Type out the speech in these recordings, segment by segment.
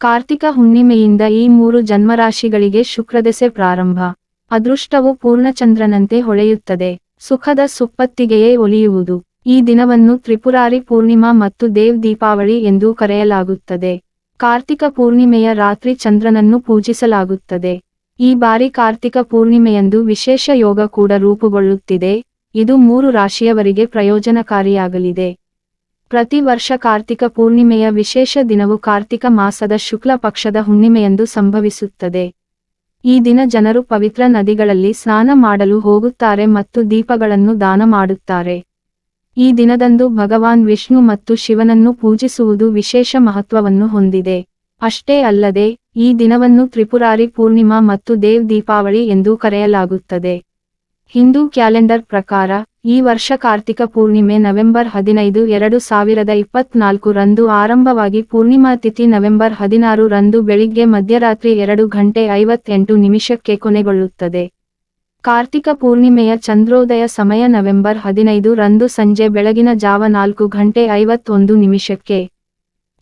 ಕಾರ್ತಿಕ ಹುಣ್ಣಿಮೆಯಿಂದ ಈ ಮೂರು ಜನ್ಮರಾಶಿಗಳಿಗೆ ಶುಕ್ರದೆಸೆ ಪ್ರಾರಂಭ. ಅದೃಷ್ಟವು ಪೂರ್ಣಚಂದ್ರನಂತೆ ಹೊಳೆಯುತ್ತದೆ. ಸುಖದ ಸುಪ್ಪತ್ತಿಗೆಯೇ ಒಲಿಯುವುದು. ಈ ದಿನವನ್ನು ತ್ರಿಪುರಾರಿ ಪೂರ್ಣಿಮಾ ಮತ್ತು ದೇವ್ ದೀಪಾವಳಿ ಎಂದು ಕರೆಯಲಾಗುತ್ತದೆ. ಕಾರ್ತಿಕ ಪೂರ್ಣಿಮೆಯ ರಾತ್ರಿ ಚಂದ್ರನನ್ನು ಪೂಜಿಸಲಾಗುತ್ತದೆ. ಈ ಬಾರಿ ಕಾರ್ತಿಕ ಪೂರ್ಣಿಮೆಯಂದು ವಿಶೇಷ ಯೋಗ ಕೂಡ ರೂಪುಗೊಳ್ಳುತ್ತಿದೆ. ಇದು ಮೂರು ರಾಶಿಯವರಿಗೆ ಪ್ರಯೋಜನಕಾರಿಯಾಗಲಿದೆ. ಪ್ರತಿ ವರ್ಷ ಕಾರ್ತಿಕ ಪೂರ್ಣಿಮೆಯ ವಿಶೇಷ ದಿನವು ಕಾರ್ತಿಕ ಮಾಸದ ಶುಕ್ಲ ಪಕ್ಷದ ಹುಣ್ಣಿಮೆಯಂದು ಸಂಭವಿಸುತ್ತದೆ. ಈ ದಿನ ಜನರು ಪವಿತ್ರ ನದಿಗಳಲ್ಲಿ ಸ್ನಾನ ಮಾಡಲು ಹೋಗುತ್ತಾರೆ ಮತ್ತು ದೀಪಗಳನ್ನು ದಾನ ಮಾಡುತ್ತಾರೆ. ಈ ದಿನದಂದು ಭಗವಾನ್ ವಿಷ್ಣು ಮತ್ತು ಶಿವನನ್ನು ಪೂಜಿಸುವುದು ವಿಶೇಷ ಮಹತ್ವವನ್ನು ಹೊಂದಿದೆ. ಅಷ್ಟೇ ಅಲ್ಲದೆ, ಈ ದಿನವನ್ನು ತ್ರಿಪುರಾರಿ ಪೂರ್ಣಿಮಾ ಮತ್ತು ದೇವ್ ದೀಪಾವಳಿ ಎಂದು ಕರೆಯಲಾಗುತ್ತದೆ. ಹಿಂದೂ ಕ್ಯಾಲೆಂಡರ್ ಪ್ರಕಾರ ಈ ವರ್ಷ ಕಾರ್ತಿಕ ಪೂರ್ಣಿಮೆ ನವೆಂಬರ್ ಹದಿನೈದು ಎರಡು ಸಾವಿರದ ಇಪ್ಪತ್ನಾಲ್ಕು ರಂದು ಆರಂಭವಾಗಿ ಪೂರ್ಣಿಮಾ ತಿಥಿ ನವೆಂಬರ್ ಹದಿನಾರು ರಂದು ಬೆಳಿಗ್ಗೆ ಮಧ್ಯರಾತ್ರಿ ಎರಡು ಗಂಟೆ ಐವತ್ತೆಂಟು ನಿಮಿಷಕ್ಕೆ ಕೊನೆಗೊಳ್ಳುತ್ತದೆ. ಕಾರ್ತಿಕ ಪೂರ್ಣಿಮೆಯ ಚಂದ್ರೋದಯ ಸಮಯ ನವೆಂಬರ್ ಹದಿನೈದು ರಂದು ಸಂಜೆ ಬೆಳಗಿನ ಜಾವ ನಾಲ್ಕು ಗಂಟೆ ಐವತ್ತೊಂದು ನಿಮಿಷಕ್ಕೆ.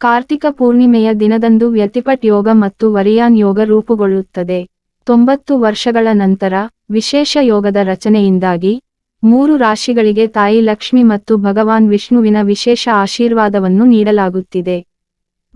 ಕಾರ್ತಿಕ ಪೂರ್ಣಿಮೆಯ ದಿನದಂದು ವ್ಯತಿಪಟ್ ಯೋಗ ಮತ್ತು ವರಿಯಾನ್ ಯೋಗ ರೂಪುಗೊಳ್ಳುತ್ತದೆ. ತೊಂಬತ್ತು ವರ್ಷಗಳ ನಂತರ ವಿಶೇಷ ಯೋಗದ ರಚನೆಯಿಂದಾಗಿ ಮೂರು ರಾಶಿಗಳಿಗೆ ತಾಯಿ ಲಕ್ಷ್ಮಿ ಮತ್ತು ಭಗವಾನ್ ವಿಷ್ಣುವಿನ ವಿಶೇಷ ಆಶೀರ್ವಾದವನ್ನು ನೀಡಲಾಗುತ್ತಿದೆ.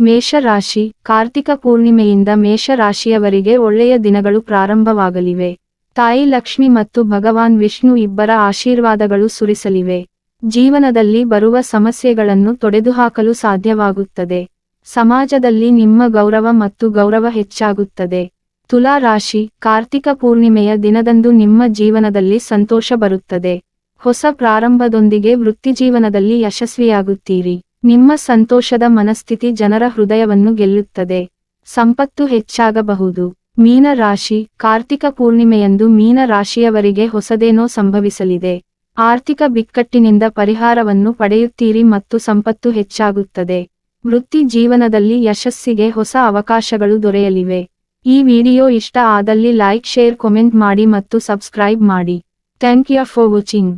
ಮೇಷರಾಶಿ, ಕಾರ್ತಿಕ ಪೂರ್ಣಿಮೆಯಿಂದ ಮೇಷರಾಶಿಯವರಿಗೆ ಒಳ್ಳೆಯ ದಿನಗಳು ಪ್ರಾರಂಭವಾಗಲಿವೆ. ತಾಯಿ ಲಕ್ಷ್ಮಿ ಮತ್ತು ಭಗವಾನ್ ವಿಷ್ಣು ಇಬ್ಬರ ಆಶೀರ್ವಾದಗಳು ಸುರಿಸಲಿವೆ. ಜೀವನದಲ್ಲಿ ಬರುವ ಸಮಸ್ಯೆಗಳನ್ನು ತೊಡೆದುಹಾಕಲು ಸಾಧ್ಯವಾಗುತ್ತದೆ. ಸಮಾಜದಲ್ಲಿ ನಿಮ್ಮ ಗೌರವ ಮತ್ತು ಗೌರವ ಹೆಚ್ಚಾಗುತ್ತದೆ. ತುಲಾ ರಾಶಿ ಕಾರ್ತಿಕ ಪೂರ್ಣಿಮೆಯ ದಿನದಂದು ನಿಮ್ಮ ಜೀವನದಲ್ಲಿ ಸಂತೋಷ ಬರುತ್ತದೆ. ಹೊಸ ಪ್ರಾರಂಭದೊಂದಿಗೆ ವೃತ್ತಿಜೀವನದಲ್ಲಿ ಯಶಸ್ವಿಯಾಗುತ್ತೀರಿ. ನಿಮ್ಮ ಸಂತೋಷದ ಮನಸ್ಥಿತಿ ಜನರ ಹೃದಯವನ್ನು ಗೆಲ್ಲುತ್ತದೆ. ಸಂಪತ್ತು ಹೆಚ್ಚಾಗಬಹುದು. ಮೀನ ರಾಶಿ ಕಾರ್ತಿಕ ಪೂರ್ಣಿಮೆಯಂದು ಮೀನ ರಾಶಿಯವರಿಗೆ ಹೊಸದೇನೋ ಸಂಭವಿಸಲಿದೆ. ಆರ್ಥಿಕ ಬಿಕ್ಕಟ್ಟಿನಿಂದ ಪರಿಹಾರವನ್ನು ಪಡೆಯುತ್ತೀರಿ ಮತ್ತು ಸಂಪತ್ತು ಹೆಚ್ಚಾಗುತ್ತದೆ. ವೃತ್ತಿ ಜೀವನದಲ್ಲಿ ಯಶಸ್ಸಿಗೆ ಹೊಸ ಅವಕಾಶಗಳು ದೊರೆಯಲಿವೆ. ಈ ವಿಡಿಯೋ ಇಷ್ಟ ಆದಲ್ಲಿ ಲೈಕ್, ಶೇರ್ ಕಮೆಂಟ್ ಮಾಡಿ ಮತ್ತು ಸಬ್ಸ್ಕ್ರೈಬ್ ಮಾಡಿ. Thank you for watching